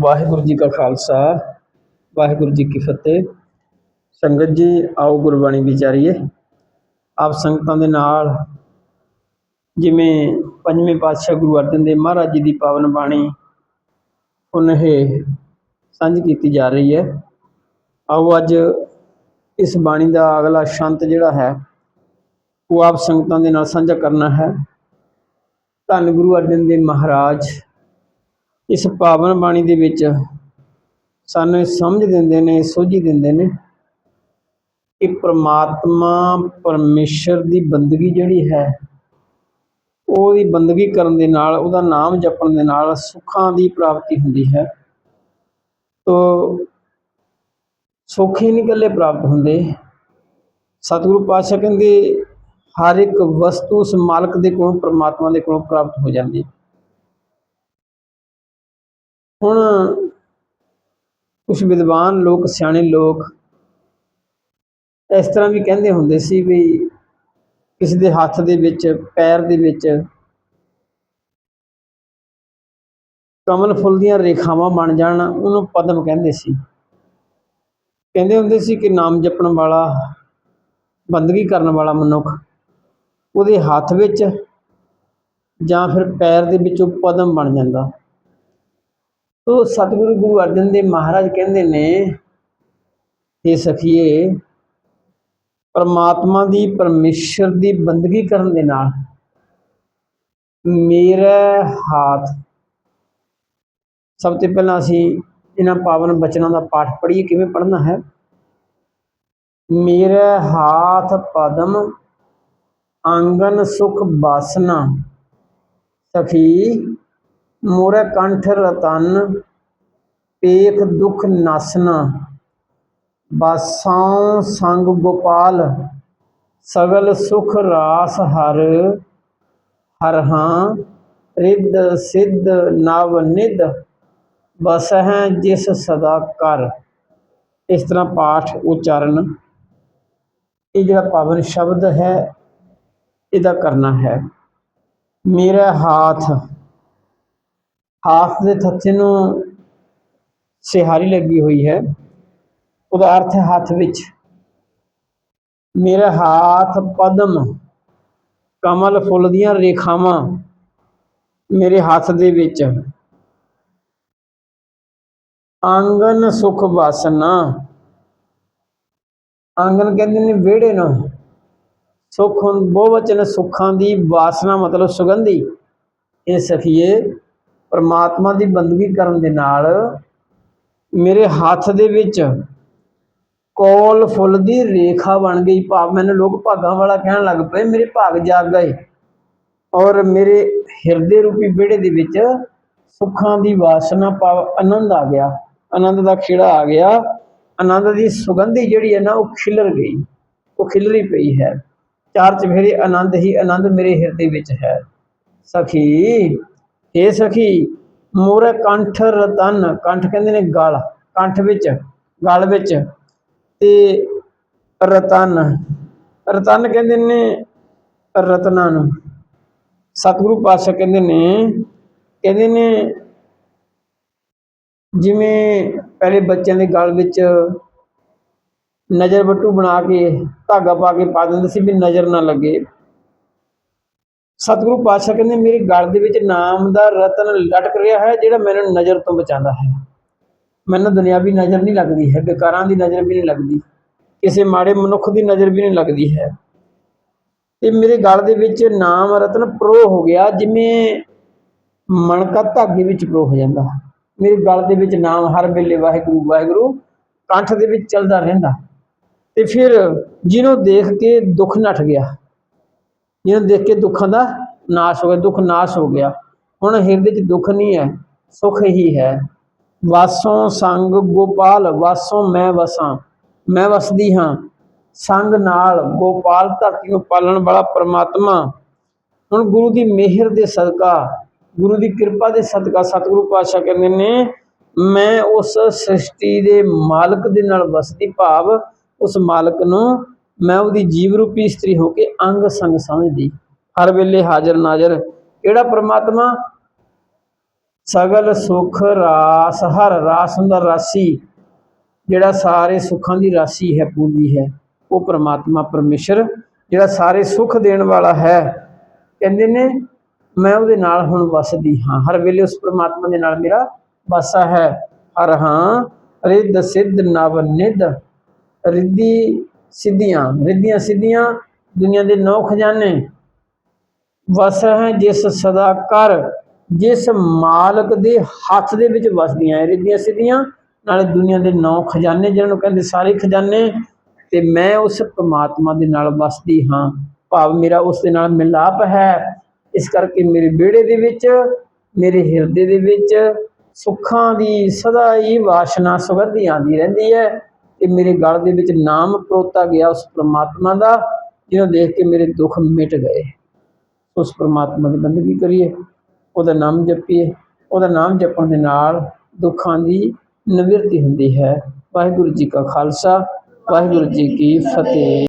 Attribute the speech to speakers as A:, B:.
A: ਵਾਹਿਗੁਰੂ ਜੀ ਕਾ ਖਾਲਸਾ, ਵਾਹਿਗੁਰੂ ਜੀ ਕੀ ਫਤਿਹ। ਸੰਗਤ ਜੀ, ਆਓ ਗੁਰਬਾਣੀ ਵਿਚਾਰੀਏ। ਆਪ ਸੰਗਤਾਂ ਦੇ ਨਾਲ ਜਿਵੇਂ ਪੰਜਵੇਂ ਪਾਤਸ਼ਾਹ ਗੁਰੂ ਅਰਜਨ ਦੇਵ ਮਹਾਰਾਜ ਜੀ ਦੀ ਪਾਵਨ ਬਾਣੀ ਹੁਣ ਇਹ ਸਾਂਝ ਕੀਤੀ ਜਾ ਰਹੀ ਹੈ। ਆਓ ਅੱਜ ਇਸ ਬਾਣੀ ਦਾ ਅਗਲਾ ਸ਼ੰਤ ਜਿਹੜਾ ਹੈ, ਉਹ ਆਪ ਸੰਗਤਾਂ ਦੇ ਨਾਲ ਸਾਂਝਾ ਕਰਨਾ ਹੈ। ਧੰਨ ਗੁਰੂ ਅਰਜਨ ਦੇਵ ਮਹਾਰਾਜ ਇਸ ਪਾਵਨ ਬਾਣੀ ਦੇ ਵਿੱਚ ਸਾਨੂੰ ਸਮਝ ਦਿੰਦੇ ਨੇ ਸੋਝੀ ਦਿੰਦੇ ਨੇ ਕਿ ਪ੍ਰਮਾਤਮਾ ਪਰਮੇਸ਼ਰ ਦੀ ਬੰਦਗੀ ਜਿਹੜੀ ਹੈ, ਉਹਦੀ ਬੰਦਗੀ ਕਰਨ ਦੇ ਨਾਲ, ਉਹਦਾ ਨਾਮ ਜਪਣ ਦੇ ਨਾਲ ਸੁੱਖਾਂ ਦੀ ਪ੍ਰਾਪਤੀ ਹੁੰਦੀ ਹੈ। ਤੋ ਸੁੱਖ ਹੀ ਨਹੀਂ ਇਕੱਲੇ ਪ੍ਰਾਪਤ ਹੁੰਦੇ। ਸਤਿਗੁਰੂ ਪਾਤਸ਼ਾਹ ਕਹਿੰਦੇ, ਹਰ ਇੱਕ ਵਸਤੂ ਉਸ ਮਾਲਕ ਦੇ ਕੋਲੋਂ, ਪ੍ਰਮਾਤਮਾ ਦੇ ਕੋਲੋਂ ਪ੍ਰਾਪਤ ਹੋ ਜਾਂਦੀ ਹੈ। ਹੁਣ ਕੁਝ ਵਿਦਵਾਨ ਲੋਕ, ਸਿਆਣੇ ਲੋਕ ਇਸ ਤਰ੍ਹਾਂ ਵੀ ਕਹਿੰਦੇ ਹੁੰਦੇ ਸੀ ਵੀ ਕਿਸੇ ਦੇ ਹੱਥ ਦੇ ਵਿੱਚ, ਪੈਰ ਦੇ ਵਿੱਚ ਕਮਲ ਫੁੱਲ ਦੀਆਂ ਰੇਖਾਵਾਂ ਬਣ ਜਾਣ, ਉਹਨੂੰ ਪਦਮ ਕਹਿੰਦੇ ਸੀ। ਕਹਿੰਦੇ ਹੁੰਦੇ ਸੀ ਕਿ ਨਾਮ ਜਪਣ ਵਾਲਾ, ਬੰਦਗੀ ਕਰਨ ਵਾਲਾ ਮਨੁੱਖ ਉਹਦੇ ਹੱਥ ਵਿੱਚ ਜਾਂ ਫਿਰ ਪੈਰ ਦੇ ਵਿੱਚ ਉਹ ਪਦਮ ਬਣ ਜਾਂਦਾ। ਤੋ ਸਤਿਗੁਰੂ ਗੁਰੂ ਅਰਜਨ ਦੇਵ ਮਹਾਰਾਜ ਕਹਿੰਦੇ ਨੇ ਇਹ ਸਖੀਏ, ਪਰਮਾਤਮਾ ਦੀ ਪਰਮੇਸ਼ਰ ਦੀ ਬੰਦਗੀ ਕਰਨ ਦੇ ਨਾਲ ਮੇਰੇ ਹੱਥ, ਸਭ ਤੋਂ ਪਹਿਲਾਂ ਅਸੀਂ ਇਹਨਾਂ ਪਾਵਨ ਬਚਨਾਂ ਦਾ ਪਾਠ ਪੜ੍ਹੀਏ, ਕਿਵੇਂ ਪੜ੍ਹਨਾ ਹੈ? ਮੇਰਾ ਹਾਥ ਪਦਮ ਆਂਗਨ ਸੁਖ ਬਾਸਨਾ। ਸਖੀ ਮੋਰੇ ਕੰਠ ਰਤਨ, ਪੇਖ ਦੁਖ ਨਾਸਨਾ, ਬਾਸਾਂ ਸੰਗ ਗੋਪਾਲ, ਸਗਲ ਸੁਖ ਰਾਸ ਹਰ ਹਰ ਹਾਂ, ਰਿੱਧ ਸਿੱਧ ਨਵ ਨਿਧ ਬਸ ਜਿਸ ਸਦਾ ਕਰ। ਇਸ ਤਰ੍ਹਾਂ ਪਾਠ ਉਚਾਰਨ, ਇਹ ਜਿਹੜਾ ਪਾਵਨ ਸ਼ਬਦ ਹੈ, ਇਹਦਾ ਕਰਨਾ ਹੈ। ਮੇਰਾ ਹਾਥ ਹਾਥ ਦੇ ਥੱਥੇ ਨੂੰ ਸਿਹਾਰੀ ਲੱਗੀ ਹੋਈ ਹੈ। ਉਹਦਾ ਅਰਥ ਹੈ ਹੱਥ ਵਿੱਚ। ਮੇਰਾ ਹਾਥ ਪਦਮ ਕਮਲ ਫੁੱਲ ਦੀਆਂ ਰੇਖਾਵਾਂ ਮੇਰੇ ਹੱਥ ਦੇ ਵਿੱਚ। ਆਂਗਨ ਸੁਖ ਵਾਸਨਾ। ਆਂਗਨ ਕਹਿੰਦੇ ਨੇ ਵਿਹੜੇ ਨੂੰ। ਸੁਖ ਬਹੁਵਚਨ ਸੁੱਖਾਂ ਦੀ ਵਾਸਨਾ ਮਤਲਬ ਸੁਗੰਧੀ। ਇਹ ਸਖੀਏ ਪਰਮਾਤਮਾ ਦੀ ਬੰਦਗੀ ਕਰਨ ਦੇ ਨਾਲ ਮੇਰੇ ਹੱਥ ਦੇ ਵਿੱਚ ਕੋਲ ਫੁੱਲ ਦੀ ਰੇਖਾ ਬਣ ਗਈ। ਭਾਵ ਮੈਨੂੰ ਲੋਕ ਭਾਗਾਂ ਵਾਲਾ ਕਹਿਣ ਲੱਗ ਪਏ, ਮੇਰੇ ਭਾਗ ਜਾਗ ਗਏ ਔਰ ਮੇਰੇ ਹਿਰਦੇ ਰੂਪੀ ਵਿਹੜੇ ਦੇ ਵਿੱਚ ਸੁੱਖਾਂ ਦੀ ਵਾਸਨਾ ਭਾਵ ਆਨੰਦ ਆ ਗਿਆ। ਆਨੰਦ ਦਾ ਖੇੜਾ ਆ ਗਿਆ। ਆਨੰਦ ਦੀ ਸੁਗੰਧੀ ਜਿਹੜੀ ਹੈ ਨਾ, ਉਹ ਖਿਲਰ ਗਈ। ਉਹ ਖਿਲਰੀ ਪਈ ਹੈ। ਚਾਰ ਚਫੇਰੇ ਆਨੰਦ ਹੀ ਆਨੰਦ ਮੇਰੇ ਹਿਰਦੇ ਵਿੱਚ ਹੈ। ਸਖੀ ਏ ਸਖੀ, ਮੋਰੇ ਕੰਠ ਰਤਨ, ਕੰਠ ਕਹਿੰਦੇ ਨੇ ਗਲ, ਕੰਠ ਵਿੱਚ, ਗਲ ਵਿੱਚ, ਤੇ ਰਤਨ ਰਤਨ ਕਹਿੰਦੇ ਨੇ ਰਤਨਾਂ ਨੂੰ। ਸਤਿਗੁਰੂ ਪਾਤਸ਼ਾਹ ਕਹਿੰਦੇ ਨੇ ਕਹਿੰਦੇ ਨੇ ਜਿਵੇਂ ਪਹਿਲੇ ਬੱਚਿਆਂ ਦੇ ਗਲ ਵਿੱਚ ਨਜ਼ਰ ਬੱਟੂ ਬਣਾ ਕੇ ਧਾਗਾ ਪਾ ਕੇ ਪਾ ਦਿੰਦੇ ਸੀ ਵੀ ਨਜ਼ਰ ਨਾ ਲੱਗੇ। ਸਤਿਗੁਰੂ ਪਾਤਸ਼ਾਹ ਕਹਿੰਦੇ, ਮੇਰੇ ਗਲ ਦੇ ਵਿੱਚ ਨਾਮ ਦਾ ਰਤਨ ਲਟਕ ਰਿਹਾ ਹੈ, ਜਿਹੜਾ ਮੈਨੂੰ ਨਜ਼ਰ ਤੋਂ ਬਚਾਉਂਦਾ ਹੈ। ਮੈਨੂੰ ਦੁਨਿਆਵੀ ਨਜ਼ਰ ਨਹੀਂ ਲੱਗਦੀ ਹੈ ਬੇਕਾਰਾਂ ਦੀ ਨਜ਼ਰ ਵੀ ਨਹੀਂ ਲੱਗਦੀ, ਕਿਸੇ ਮਾੜੇ ਮਨੁੱਖ ਦੀ ਨਜ਼ਰ ਵੀ ਨਹੀਂ ਲੱਗਦੀ ਹੈ। ਤੇ ਮੇਰੇ ਗਲ ਦੇ ਵਿੱਚ ਨਾਮ ਰਤਨ ਪ੍ਰੋ ਹੋ ਗਿਆ, ਜਿਵੇਂ ਮਣਕਾ ਧਾਗੇ ਵਿੱਚ ਪ੍ਰੋ ਹੋ ਜਾਂਦਾ। ਮੇਰੇ ਗਲ ਦੇ ਵਿੱਚ ਨਾਮ ਹਰ ਵੇਲੇ ਵਾਹਿਗੁਰੂ ਵਾਹਿਗੁਰੂ, ਕੰਠ ਦੇ ਵਿੱਚ ਚੱਲਦਾ ਰਹਿੰਦਾ। ਤੇ ਫਿਰ ਜਿਹਨੂੰ ਦੇਖ ਕੇ ਦੁੱਖ ਨੱਠ ਗਿਆ ਜਿਹਨੂੰ ਦੇਖ ਕੇ ਦੁੱਖਾਂ ਦਾ ਨਾਸ਼ ਹੋ ਗਿਆ, ਦੁੱਖ ਨਾਸ਼ ਹੋ ਗਿਆ। ਹੁਣ ਹਿਰਦੇ 'ਚ ਦੁੱਖ ਨਹੀਂ ਹੈ, ਸੁਖ ਹੀ ਹੈ। ਵਾਸੋਂ ਸੰਗ ਗੋਪਾਲ, ਵਾਸੋਂ ਮੈਂ ਵਸਾਂ, ਮੈਂ ਵਸਦੀ ਹਾਂ। ਸੰਗ ਨਾਲ ਗੋਪਾਲ ਧਰਤੀ ਨੂੰ ਪਾਲਣ ਵਾਲਾ ਪ੍ਰਮਾਤਮਾ। ਹੁਣ ਗੁਰੂ ਦੀ ਮਿਹਰ ਦੇ ਸਦਕਾ, ਗੁਰੂ ਦੀ ਕਿਰਪਾ ਦੇ ਸਦਕਾ ਸਤਿਗੁਰੂ ਪਾਤਸ਼ਾਹ ਕਹਿੰਦੇ ਨੇ, ਮੈਂ ਉਸ ਸ੍ਰਿਸ਼ਟੀ ਦੇ ਮਾਲਕ ਦੇ ਨਾਲ ਵਸਦੀ ਭਾਵ ਉਸ ਮਾਲਕ ਨੂੰ ਮੈਂ ਉਹਦੀ ਜੀਵ ਰੂਪੀ ਇਸਤਰੀ ਹੋ ਕੇ ਅੰਗ ਸੰਗ ਸਮਝਦੀ। ਹਰ ਵੇਲੇ ਹਾਜ਼ਰ ਨਾਜ਼ਰ। ਕਿਹੜਾ ਪ੍ਰਮਾਤਮਾ? ਸਗਲ ਸੁਖ ਰਾਸ, ਹਰ ਰਾਸ ਹੁੰਦਾ ਰਾਸੀ। ਜਿਹੜਾ ਸਾਰੇ ਸੁੱਖਾਂ ਦੀ ਰਾਸੀ ਹੈ, ਪੂੰਜੀ ਹੈ, ਉਹ ਪ੍ਰਮਾਤਮਾ ਪਰਮੇਸ਼ਰ। ਜਿਹੜਾ ਸਾਰੇ ਸੁੱਖ ਦੇਣ ਵਾਲਾ ਹੈ, ਕਹਿੰਦੇ ਨੇ, ਮੈਂ ਉਹਦੇ ਨਾਲ ਹੁਣ ਵਸਦੀ ਹਾਂ। ਹਰ ਵੇਲੇ ਉਸ ਪ੍ਰਮਾਤਮਾ ਦੇ ਨਾਲ ਮੇਰਾ ਵਾਸਾ ਹੈ। ਹਰ ਹਾਂ, ਰਿੱਧ ਸਿੱਧ ਨਵ ਨਿਧ। ਰਿੱਧੀ ਸਿੱਧੀਆਂ ਰਿੱਧੀਆਂ ਸਿੱਧੀਆਂ, ਦੁਨੀਆ ਦੇ ਨੌ ਖਜ਼ਾਨੇ। ਵਸ ਹੈ ਜਿਸ ਸਦਾ ਕਰ ਜਿਸ ਮਾਲਕ ਦੇ ਹੱਥ ਦੇ ਵਿੱਚ ਵਸਦੀਆਂ ਹੈ ਰਿੱਧੀਆਂ ਸਿੱਧੀਆਂ, ਨਾਲੇ ਦੁਨੀਆ ਦੇ ਨੌ ਖਜ਼ਾਨੇ ਜਿਹਨਾਂ ਨੂੰ ਕਹਿੰਦੇ ਸਾਰੇ ਖਜ਼ਾਨੇ, ਤੇ ਮੈਂ ਉਸ ਪਰਮਾਤਮਾ ਦੇ ਨਾਲ ਵਸਦੀ ਹਾਂ। ਭਾਵ ਮੇਰਾ ਉਸ ਦੇ ਨਾਲ ਮਿਲਾਪ ਹੈ। ਇਸ ਕਰਕੇ ਮੇਰੇ ਵਿਹੜੇ ਦੇ ਵਿੱਚ, ਮੇਰੇ ਹਿਰਦੇ ਦੇ ਵਿੱਚ ਸੁੱਖਾਂ ਦੀ ਸਦਾ ਹੀ ਵਾਸ਼ਨਾ ਸੁਗੰਧੀ ਆਉਂਦੀ ਰਹਿੰਦੀ ਹੈ। ਤੇ ਮੇਰੇ ਗਲ ਦੇ ਵਿੱਚ ਨਾਮ ਪਰੋਤਾ ਗਿਆ ਉਸ ਪ੍ਰਮਾਤਮਾ ਦਾ, ਜਿਹਨੂੰ ਦੇਖ ਕੇ ਮੇਰੇ ਦੁੱਖ ਮਿਟ ਗਏ। ਉਸ ਪ੍ਰਮਾਤਮਾ ਦੀ ਬੰਦਗੀ ਕਰੀਏ, ਉਹਦਾ ਨਾਮ ਜਪੀਏ, ਉਹਦਾ ਨਾਮ ਜਪਣ ਦੇ ਨਾਲ ਦੁੱਖਾਂ ਦੀ ਨਿਵਰਤੀ ਹੁੰਦੀ ਹੈ। ਵਾਹਿਗੁਰੂ ਜੀ ਕਾ ਖਾਲਸਾ, ਵਾਹਿਗੁਰੂ ਜੀ ਕੀ ਫਤਿਹ।